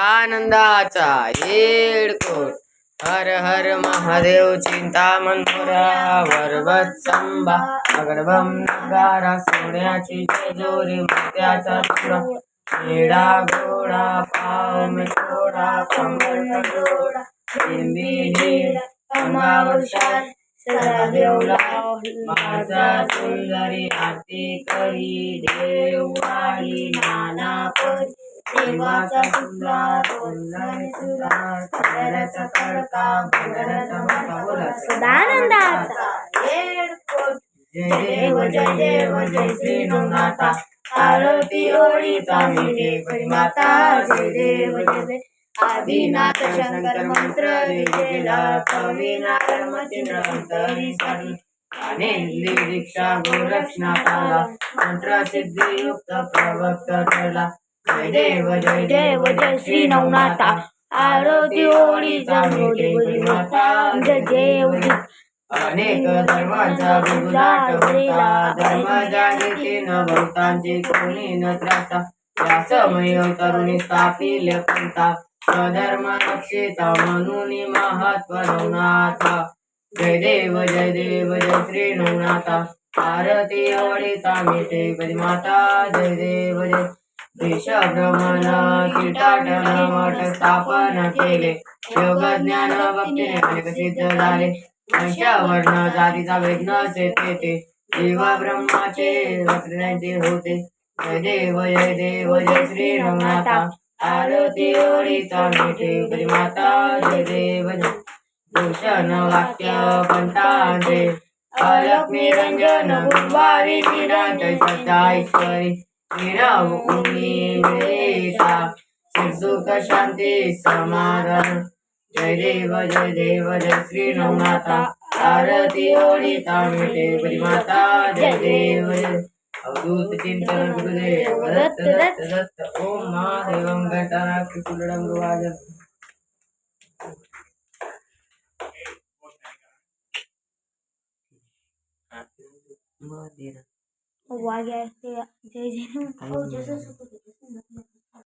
आनंदाचा येडकोट. हर हर महादेव चिंतामण मोर्या वरवत अगडबम नगारा सोन्याची जेजोरी मोत्याचा तुरा निडा गोडा पाव मिठोडा थोडा जोडा लिंबी नीड अंगावर सदा देवला. माझा सुंदरी आरती करी देववाडी नाना परी. देवाचा सुंदर सुंदर सुंदर कडाऱ्याचा कडका भंडाऱ्याचा माता बोला सदानंदाचा जय देव जय देव जय श्री नवनाथा आरती ओळीचा मिटे माता जय देव जय देव आदिनाथ शंकर मंत्र विजेला कविनाथ मचिंद्र अंतरी साठी दीक्षा गोरक्षनाथाला मंत्र सिद्धी युक्त प्रवक्त ठरला जय देव जय देव जय श्री नवनाथा आरती ओळीचा मिटे परिमाता जय देव जय अनेक धर्माचा गुजराट होता धर्म जागृतीनं बहुतांची कोणी न त्रासा या समय तरुणी स्थापिले पंथा स्वधर्म रक्षेचा म्हणून महत्त्व नवनाथा जय देव जय देव जय श्री नवनाथा आरती ओळीचा आवडीचा मिटे माता जय देव जय देशभ्रमण तीर्थाटन मठ स्थापन केले योग ज्ञान भक्तीने अनेक सिद्ध झाले. वर्ण जातीचा भेद नसे ते जीव ब्रह्माचे वक्रांचे होते. जय देव जय देव जय श्री रमनाथा आरती ओळीचा मिठे. माता जय देव भूषण वाक्य पंतांचे अलक्ष्मी रंजन गुरुवारी निरंजय सदा ईश्वरी निरवकुंडी सुख शांती समाधान जय देव जय देव जय श्री नवनाथा आरती ओळीता मिटे परिमाता। जय देव। अवधूत चिंतन गुरुदेव दत्त दत्त दत्त। ओम महादेवं घटाना कुकुलडं गुरुवाजन 我玩的这个这个我觉是